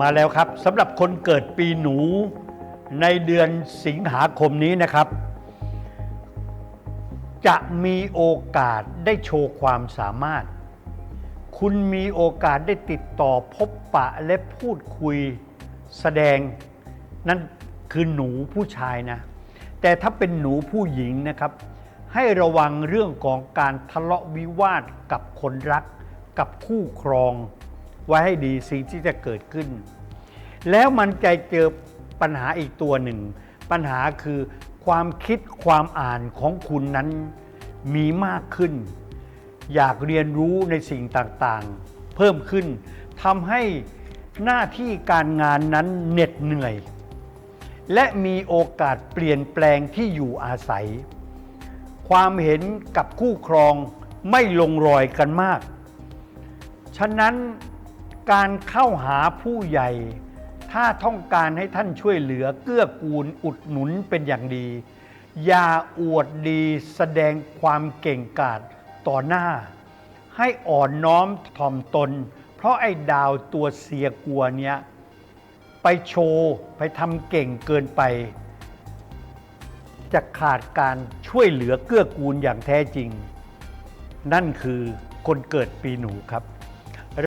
มาแล้วครับสำหรับคนเกิดปีหนูในเดือนสิงหาคมนี้นะครับ จะมีโอกาสได้โชว์ความสามารถ คุณมีโอกาสได้ติดต่อพบปะและพูดคุยแสดง นั่นคือหนูผู้ชายนะ แต่ถ้าเป็นหนูผู้หญิงนะครับ ให้ระวังเรื่องของการทะเลาะวิวาทกับคนรัก กับคู่ครอง ไว้ให้ดีสิ่งที่จะเกิดขึ้น แล้วมันจะเจอปัญหาอีกตัวหนึ่ง ปัญหาคือความคิดความอ่านของคุณนั้นมีมากขึ้น อยากเรียนรู้ในสิ่งต่างๆ เพิ่มขึ้นทำให้หน้าที่การงานนั้นเหน็ดเหนื่อย และมีโอกาสเปลี่ยนแปลงที่อยู่อาศัย ความเห็นกับคู่ครองไม่ลงรอยกันมาก ฉะนั้น การเข้าหาผู้ใหญ่ ถ้าต้องการให้ท่านช่วยเหลือเกื้อกูลอุดหนุนเป็นอย่างดี อย่าอวดดีแสดงความเก่งกาจต่อหน้า ให้อ่อนน้อมถ่อมตน เพราะไอ้ดาวตัวเสียกลัวเนี้ยไปโชว์ไปทำเก่งเกินไป จะขาดการช่วยเหลือเกื้อกูลอย่างแท้จริง นั่นคือคนเกิดปีหนูครับ